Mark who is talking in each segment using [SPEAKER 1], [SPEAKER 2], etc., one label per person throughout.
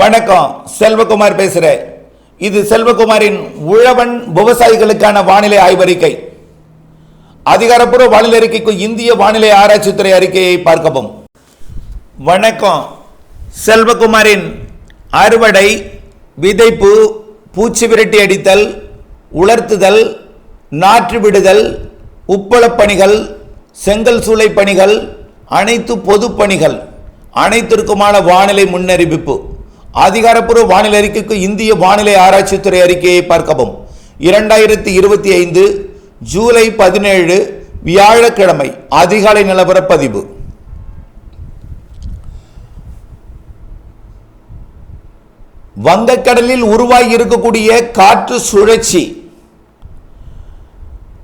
[SPEAKER 1] வணக்கம் செல்வகுமார் பேசுகிறேன் இது செல்வகுமாரின் உழவன் விவசாயிகளுக்கான வானிலை ஆய்வறிக்கை. அதிகாரப்பூர்வ வானிலை அறிக்கைக்கு இந்திய வானிலை ஆராய்ச்சித்துறை அறிக்கையை பார்க்கவும். வணக்கம் செல்வகுமாரின் அறுவடை விதைப்பு பூச்சி விரட்டி அடித்தல் உலர்த்துதல் நாற்று விடுதல் உப்பளப் பணிகள் செங்கல் சூளை பணிகள் அனைத்து பொது பணிகள் அனைத்திற்குமான வானிலை முன்னறிவிப்பு. அதிகாரப்பூர்வ வானிலை அறிக்கைக்கு இந்திய வானிலை ஆராய்ச்சித்துறை அறிக்கையை பார்க்கவும். இரண்டாயிரத்தி இருபத்தி ஐந்து ஜூலை பதினேழு வியாழக்கிழமை அதிகாலை நிலவரப்பதிவு. வங்கக்கடலில் உருவாகி இருக்கக்கூடிய காற்று சுழற்சி.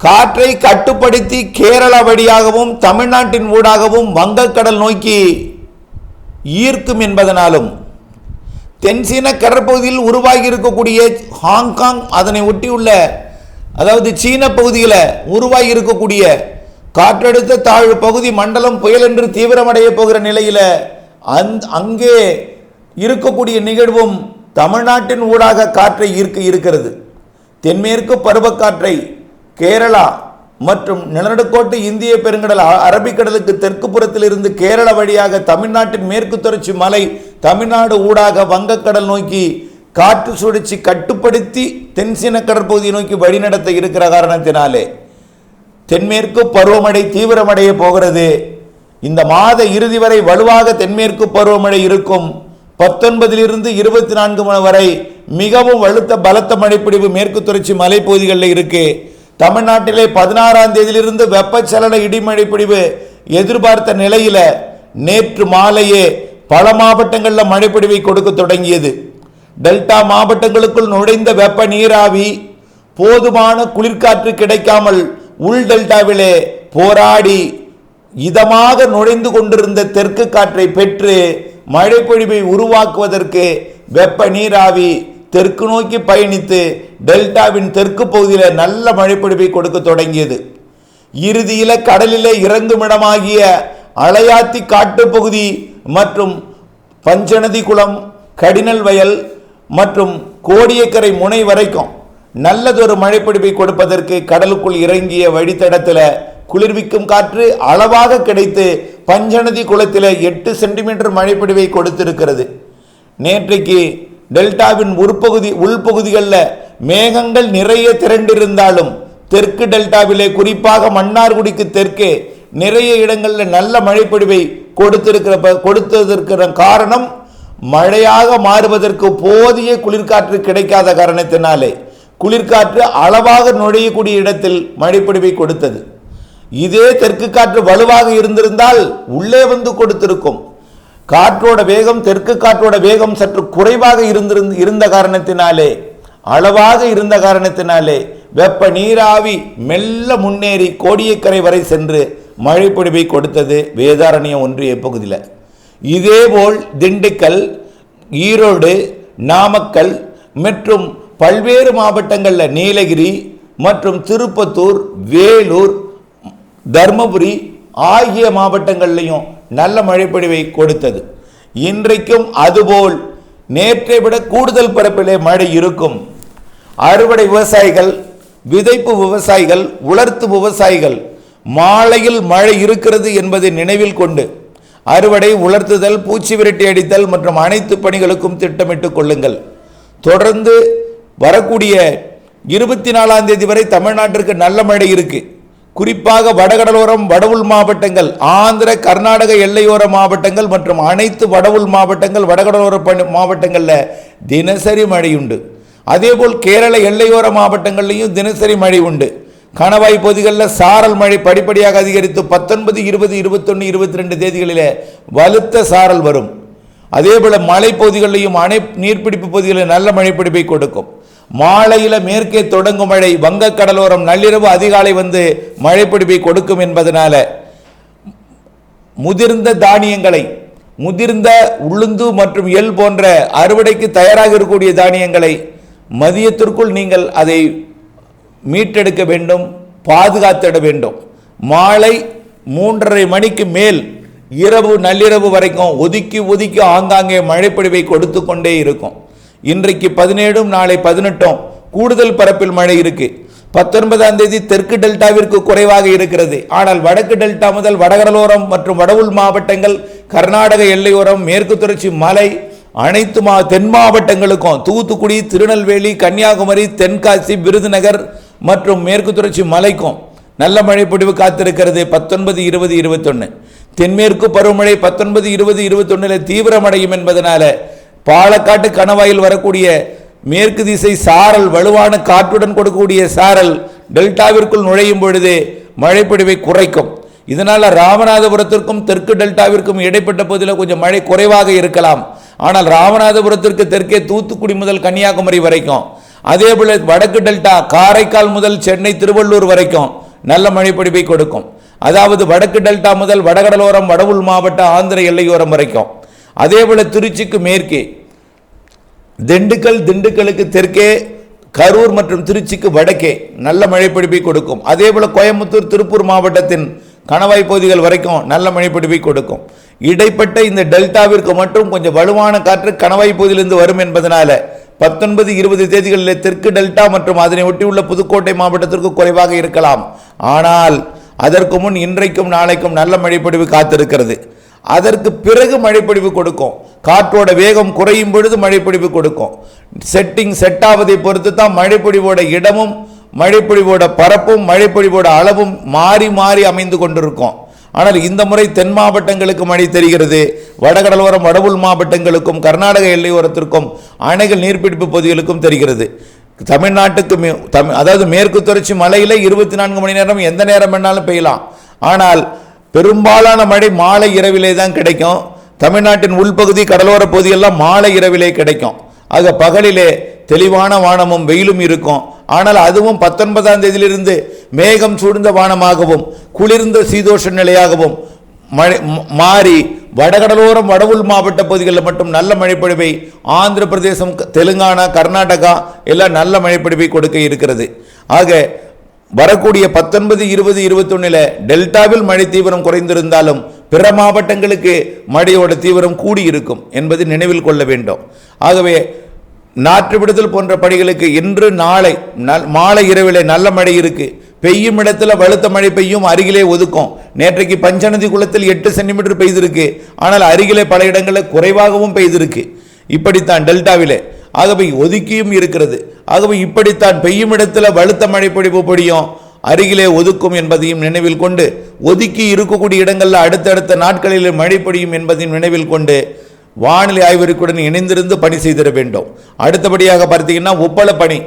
[SPEAKER 1] காற்றை கட்டுப்படுத்தி கேரளா வழியாகவும் தமிழ்நாட்டின் ஊடாகவும் வங்கக்கடல் நோக்கி ஈர்க்கும் என்பதனாலும் தென்சீன கடற்பகுதியில் உருவாகி இருக்கக்கூடிய ஹாங்காங் அதனை ஒட்டியுள்ள அதாவது சீன பகுதியில் உருவாகி இருக்கக்கூடிய காற்றழுத்த தாழ்வு பகுதி மண்டலம் புயல் என்று தீவிரமடைய போகிற நிலையில் அந் அங்கே இருக்கக்கூடிய நிகழ்வும் தமிழ்நாட்டின் ஊடாக காற்றை ஈர்க்க இருக்கிறது. தென்மேற்கு பருவக்காற்றை கேரளா மற்றும் நிலநடுக்கோட்டு இந்திய பெருங்கடல் அரபிக்கடலுக்கு தெற்கு புறத்தில் இருந்து கேரள வழியாக தமிழ்நாட்டின் மேற்கு தொடர்ச்சி மலை தமிழ்நாடு ஊடாக வங்கக்கடல் நோக்கி காற்று சுழற்சி கட்டுப்படுத்தி தென்சீன கடற்பகுதியை நோக்கி வழிநடத்த இருக்கிற காரணத்தினாலே தென்மேற்கு பருவமழை தீவிரமடைய போகிறது. இந்த மாத இறுதி வரை வலுவாக தென்மேற்கு பருவமழை இருக்கும். பத்தொன்பதிலிருந்து இருபத்தி நான்கு மணி வரை மிகவும் வலுத்த பலத்த மழைப்பிடிவு மேற்கு தொடர்ச்சி மலைப்பகுதிகளில் இருக்கு. தமிழ்நாட்டிலே பதினாறாம் தேதியிலிருந்து வெப்பச்சலன இடிமழை பிடிவு எதிர்பார்த்த நிலையில் நேற்று மாலையே பல மாவட்டங்களில் மழைப்பிடிவை கொடுக்க தொடங்கியது. டெல்டா மாவட்டங்களுக்குள் நுழைந்த வெப்ப நீராவி போதுமான குளிர்காற்று கிடைக்காமல் உள் டெல்டாவிலே போராடி இதமாக நுழைந்து கொண்டிருந்த தெற்கு காற்றை பெற்று மழைப்பொழிவை உருவாக்குவதற்கு வெப்ப நீராவி தெற்கு நோக்கி பயணித்து டெல்டாவின் தெற்கு பகுதியில் நல்ல மழைப்பொழிவை கொடுக்க தொடங்கியது. இறுதியில் கடலிலே இறங்குமிடமாகிய அலையாத்தி காட்டுப்பகுதி மற்றும் பஞ்சநதி குளம் கடினல் வயல் மற்றும் கோடியக்கரை முனை வரைக்கும் நல்லதொரு மழைப்பிடிப்பை கொடுப்பதற்கு கடலுக்குள் இறங்கிய வழித்தடத்தில் குளிர்விக்கும் காற்று அளவாக கிடைத்து பஞ்சநதி குளத்தில் எட்டு சென்டிமீட்டர் மழைப்பிடிவை கொடுத்திருக்கிறது. நேற்றைக்கு டெல்டாவின் உட்பகுதி உள்பகுதிகளில் மேகங்கள் நிறைய திரண்டிருந்தாலும் தெற்கு டெல்டாவிலே குறிப்பாக மன்னார்குடிக்கு தெற்கே நிறைய இடங்களில் நல்ல மழைப்பொழிவை கொடுத்திருக்கிற ப- கொடுத்ததற்கிற காரணம் மழையாக மாறுவதற்கு போதிய குளிர்காற்று கிடைக்காத காரணத்தினாலே. குளிர்காற்று அளவாக நுழையக்கூடிய இடத்தில் மழைப்பொழிவை கொடுத்தது. இதே தெற்கு காற்று வலுவாக இருந்திருந்தால் உள்ளே வந்து கொடுத்திருக்கும். காற்றோட வேகம் தெற்கு காற்றோட வேகம் சற்று குறைவாக இருந்திருந்த இருந்த காரணத்தினாலே அளவாக இருந்த காரணத்தினாலே வெப்ப நீராவி மெல்ல முன்னேறி கோடியக்கரை வரை சென்று மழைப்பொழிவை கொடுத்தது வேதாரண்யம் ஒன்றிய பகுதியில். இதேபோல் திண்டுக்கல் ஈரோடு நாமக்கல் மற்றும் பல்வேறு மாவட்டங்களில் நீலகிரி மற்றும் திருப்பத்தூர் வேலூர் தர்மபுரி ஆகிய மாவட்டங்கள்லையும் நல்ல மழைப்பொழிவை கொடுத்தது. இன்றைக்கும் அதுபோல் நேற்றை விட கூடுதல் பரப்பிலே மழை இருக்கும். அறுவடை விவசாயிகள் விதைப்பு விவசாயிகள் உலர்த்து விவசாயிகள் மாலையில் மழை இருக்கிறது என்பதை நினைவில் கொண்டு அறுவடை உலர்த்துதல் பூச்சி விரட்டி அடித்தல் மற்றும் அனைத்து பணிகளுக்கும் திட்டமிட்டுக் கொள்ளுங்கள். தொடர்ந்து வரக்கூடிய இருபத்தி நாலாம் தேதி வரை தமிழ்நாட்டிற்கு நல்ல மழை இருக்கு. குறிப்பாக வடகடலோரம் வடவுள் மாவட்டங்கள் ஆந்திர கர்நாடக எல்லையோர மாவட்டங்கள் மற்றும் அனைத்து வடவுள் மாவட்டங்கள் வடகடலோர பணி- மாவட்டங்களில் தினசரி மழை உண்டு அதேபோல் கேரள எல்லையோர மாவட்டங்கள்லையும் தினசரி மழை உண்டு கணவாய் பகுதிகளில் சாரல் மழை படிப்படியாக அதிகரித்து பத்தொன்பது இருபது இருபத்தொன்று இருபத்தி ரெண்டு தேதிகளில் வலுத்த சாரல் வரும். அதேபோல் மலைப்பகுதிகளிலையும் அணை நீர்பிடிப்பு பகுதிகளில் நல்ல மழைப்பிடிப்பை கொடுக்கும். மாலையில் மேற்கே தொடங்கும் மழை வங்கக் கடலோரம் நள்ளிரவு அதிகாலை வந்து மழைப்பிடிப்பை கொடுக்கும் என்பதனால் முதிர்ந்த தானியங்களை முதிர்ந்த உளுந்து மற்றும் எள் போன்ற அறுவடைக்கு தயாராக இருக்கக்கூடிய தானியங்களை மதியத்திற்குள் நீங்கள் அதை மீட்டெடுக்க வேண்டும் பாதுகாத்திட வேண்டும். மாலை மூன்றரை மணிக்கு மேல் இரவு நள்ளிரவு வரைக்கும் ஒதுக்கி ஒதுக்கி ஆங்காங்கே மழைப்பொழிவை கொடுத்து கொண்டே இருக்கும். இன்றைக்கு பதினேழும் நாளை பதினெட்டும் கூடுதல் பரப்பில் மழை இருக்கு. பத்தொன்பதாம் தேதி தெற்கு டெல்டாவிற்கு குறைவாக இருக்கிறது. ஆனால் வடக்கு டெல்டா முதல் வடகடலோரம் மற்றும் வடவுள் மாவட்டங்கள் கர்நாடக எல்லையோரம் மேற்கு தொடர்ச்சி மலை அனைத்து மா தென் மாவட்டங்களுக்கும் தூத்துக்குடி திருநெல்வேலி கன்னியாகுமரி தென்காசி விருதுநகர் மற்றும் மேற்கு தொடர்ச்சி மலைக்கும் நல்ல மழை பொழிவு காத்திருக்கிறது. பத்தொன்பது இருபது இருபத்தொன்று தென்மேற்கு பருவமழை பத்தொன்பது இருபது இருபத்தொன்னில் தீவிரமடையும் என்பதனால பாலக்காட்டு கணவாயில் வரக்கூடிய மேற்கு திசை சாரல் வலுவான காற்றுடன் கொடுக்கக்கூடிய சாரல் டெல்டாவிற்குள் நுழையும் பொழுது மழைப்பொழிவை குறைக்கும். இதனால் ராமநாதபுரத்திற்கும் தெற்கு டெல்டாவிற்கும் இடைப்பட்ட பகுதியில் கொஞ்சம் மழை குறைவாக இருக்கலாம். ஆனால் ராமநாதபுரத்திற்கு தெற்கே தூத்துக்குடி முதல் கன்னியாகுமரி வரைக்கும். அதே போல வடக்கு டெல்டா காரைக்கால் முதல் சென்னை திருவள்ளூர் வரைக்கும் நல்ல மழைப்பொழிவை கொடுக்கும். அதாவது வடக்கு டெல்டா முதல் வடகடலோரம் வடவுள் மாவட்ட ஆந்திர எல்லையோரம் வரைக்கும். அதே போல திருச்சிக்கு மேற்கே. திண்டுக்கல் திண்டுக்கலுக்கு தெற்கே கரூர் மற்றும் திருச்சிக்கு வடக்கே நல்ல மழைப்பிடிப்பை கொடுக்கும். அதே போல கோயம்புத்தூர் திருப்பூர் மாவட்டத்தின் கணவாய் பகுதிகள் வரைக்கும் நல்ல மழைப்பிடிப்பை கொடுக்கும். இடைப்பட்ட இந்த டெல்டாவிற்கு மட்டும் கொஞ்சம் வலுவான காற்று கணவாய் பகுதியிலிருந்து வரும் என்பதனால பத்தொன்பது இருபது தேதிகளில் தெற்கு டெல்டா மற்றும் அதனை ஒட்டியுள்ள புதுக்கோட்டை மாவட்டத்திற்கு குறைவாக இருக்கலாம். ஆனால் அதற்கு முன் இன்றைக்கும் நாளைக்கும் நல்ல மழைப்பொழிவு காத்திருக்கிறது. அதற்கு பிறகு மழைப்பொழிவு கொடுக்கும். காற்றோட வேகம் குறையும் பொழுது மழைப்பொழிவு கொடுக்கும். செட்டிங் செட் ஆவதை பொறுத்து தான் மழைப்பொழிவோட இடமும் மழைப்பொழிவோட பரப்பும் மழைப்பொழிவோட அளவும் மாறி மாறி அமைந்து கொண்டிருக்கும். ஆனால் இந்த முறை தென் மாவட்டங்களுக்கு மழை தெரிகிறது. வடகடலோரம் வடவுள் மாவட்டங்களுக்கும் கர்நாடக எல்லையோரத்திற்கும் அணைகள் நீர்பிடிப்பு பகுதிகளுக்கும் தெரிகிறது. தமிழ்நாட்டுக்கு தமிழ் அதாவது மேற்கு தொடர்ச்சி மலையில் இருபத்தி நான்கு மணி நேரம் எந்த நேரம் வேணாலும் பெய்யலாம். ஆனால் பெரும்பாலான மழை மாலை இரவிலே தான் கிடைக்கும். தமிழ்நாட்டின் உள்பகுதி கடலோர பகுதியெல்லாம் மாலை இரவிலே கிடைக்கும். ஆக பகலிலே தெளிவான வானமும் வெயிலும் இருக்கும். ஆனால் அதுவும் பத்தொன்பதாம் தேதியிலிருந்து மேகம் சூழ்ந்த வானமாகவும் குளிர்ந்த சீதோஷ நிலையாகவும் மழை மாறி வடகடலோரம் வடவுள் மாவட்ட பகுதிகளில் மட்டும் நல்ல மழைப்பொழிவை ஆந்திர பிரதேசம் தெலுங்கானா கர்நாடகா எல்லாம் நல்ல மழைப்பொழிவை கொடுக்க இருக்கிறது. ஆக வரக்கூடிய பத்தொன்பது இருபது இருபத்தொன்னில் டெல்டாவில் மழை தீவிரம் குறைந்திருந்தாலும் பிற மாவட்டங்களுக்கு மழையோட தீவிரம் கூடி இருக்கும் என்பது நினைவில் கொள்ள வேண்டும். ஆகவே நாற்று விடுதல் போன்ற பணிகளுக்கு இன்று நாளை நல்- மாலை இரவிலே நல்ல மழை இருக்கு. பெய்யும் இடத்துல வலுத்த மழை பெய்யும் அருகிலே ஒதுக்கும். நேற்றைக்கு பஞ்சநதி குளத்தில் எட்டு சென்டிமீட்டர் பெய்திருக்கு. ஆனால் அருகிலே பல இடங்களில் குறைவாகவும் பெய்திருக்கு. இப்படித்தான் டெல்டாவிலே. ஆகவே ஒதுக்கியும் இருக்கிறது. ஆகவே இப்படித்தான் பெய்யும் இடத்துல வலுத்த மழை பொழிவு பொடியும் அருகிலே ஒதுக்கும் என்பதையும் நினைவில் கொண்டு ஒதுக்கி இருக்கக்கூடிய இடங்களில் அடுத்தடுத்த நாட்களில் மழை பொழியும் என்பதையும் நினைவில் கொண்டு வானிலை ஆய்வறிக்கையுடன் இணைந்திருந்து பணி செய்திட வேண்டும். அடுத்தபடியாக பார்த்தீங்கன்னா உப்பள பணி.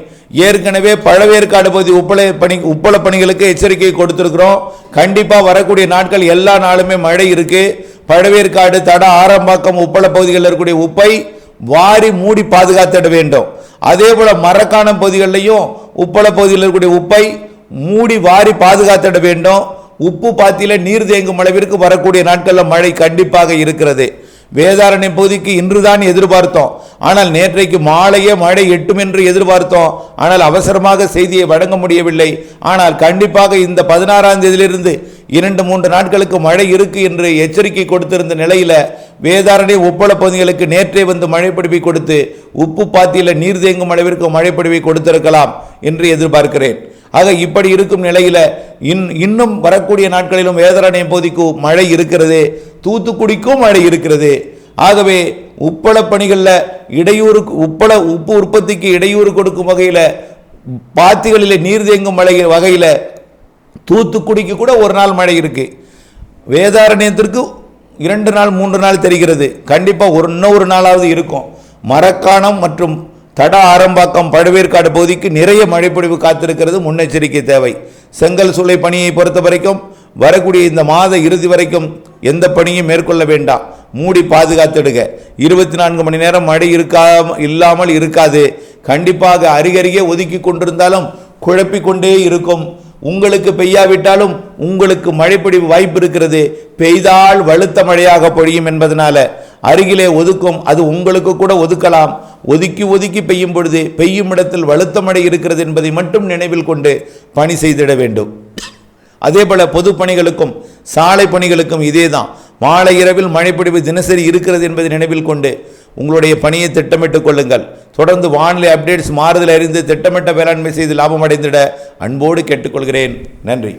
[SPEAKER 1] ஏற்கனவே பழவேற்காடு பகுதி உப்பள பணி உப்பள பணிகளுக்கு எச்சரிக்கை கொடுத்துருக்குறோம். கண்டிப்பாக வரக்கூடிய நாட்கள் எல்லா நாளுமே மழை இருக்கு. பழவேற்காடு தட ஆரம்பாக்கம் உப்பள பகுதிகளில் இருக்கக்கூடிய உப்பை வாரி மூடி பாதுகாத்திட வேண்டும். அதே போல் மரக்காணம் பகுதிகளிலையும் உப்பள பகுதியில் இருக்கக்கூடிய உப்பை மூடி வாரி பாதுகாத்திட வேண்டும். உப்பு பாத்தியில் நீர் தேங்கும் அளவிற்கு வரக்கூடிய நாட்களில் மழை கண்டிப்பாக இருக்கிறது. வேதாரண்ய பகுதிக்கு இன்றுதான் எதிர்பார்த்தோம். ஆனால் நேற்றைக்கு மாலையே மழை எட்டும் என்று எதிர்பார்த்தோம். ஆனால் அவசரமாக செய்தியை வழங்க முடியவில்லை. ஆனால் கண்டிப்பாக இந்த பதினாறாம் தேதியிலிருந்து இரண்டு மூன்று நாட்களுக்கு மழை இருக்கு என்று எச்சரிக்கை கொடுத்திருந்த நிலையில வேதாரண்ய உப்பள பகுதிகளுக்கு நேற்றே வந்து மழைப்பிடிப்பை கொடுத்து உப்பு பாத்தியில் நீர் தேங்கும் அளவிற்கு மழைப்பிடிப்பை கொடுத்திருக்கலாம் என்று எதிர்பார்க்கிறேன். ஆக இப்படி இருக்கும் நிலையில் இன் இன்னும் வரக்கூடிய நாட்களிலும் வேதாரண்யம் பகுதிக்கும் மழை இருக்கிறது தூத்துக்குடிக்கும் மழை இருக்கிறது. ஆகவே உப்பள பணிகளில் இடையூறு உப்பள உப்பு உற்பத்திக்கு இடையூறு கொடுக்கும் வகையில் பாத்திகளில் நீர் தேங்கும் மழை வகையில் தூத்துக்குடிக்கு கூட ஒரு நாள் மழை இருக்கு. வேதாரண்யத்திற்கு இரண்டு நாள் மூன்று நாள் தெரிகிறது. கண்டிப்பாக ஒரு இன்னொரு நாளாவது இருக்கும். மரக்காணம் மற்றும் தட ஆரம்பாக்கம் படுவேற்காடு பகுதிக்கு நிறைய மழைப்பொழிவு காத்திருக்கிறது. முன்னெச்சரிக்கை தேவை. செங்கல் சூளை பணியை பொறுத்த வரைக்கும் வரக்கூடிய இந்த மாத இறுதி வரைக்கும் எந்த பணியும் மேற்கொள்ள வேண்டாம். மூடி பாதுகாத்துடுங்க இருபத்தி நான்கு மணி நேரம் மழை இருக்கா இல்லாமல் இருக்காது. கண்டிப்பாக அருகருகே ஒதுக்கி கொண்டிருந்தாலும் குழப்பிக்கொண்டே இருக்கும். உங்களுக்கு பெய்யாவிட்டாலும் உங்களுக்கு மழைப்பொழிவு வாய்ப்பு இருக்கிறது. பெய்தால் வலுத்த மழையாக பொழியும் என்பதனால அருகிலே ஒதுக்கும் அது உங்களுக்கு கூட ஒதுக்கலாம். ஒதுக்கி ஒதுக்கி பெய்யும் பொழுது பெய்யும் இடத்தில் வலுத்த மழை இருக்கிறது என்பதை மட்டும் நினைவில் கொண்டு பணி செய்திட வேண்டும். அதே போல பொது பணிகளுக்கும் சாலை பணிகளுக்கும் இதே தான். மாலை இரவில் மழைப்பிடிப்பு தினசரி இருக்கிறது என்பதை நினைவில் கொண்டு உங்களுடைய பணியை திட்டமிட்டுக் கொள்ளுங்கள். தொடர்ந்து வானிலை அப்டேட்ஸ் மாறுதல் அறிந்து திட்டமிட்ட வேளாண்மை செய்து லாபம் அடைந்திட அன்போடு கேட்டுக்கொள்கிறேன். நன்றி.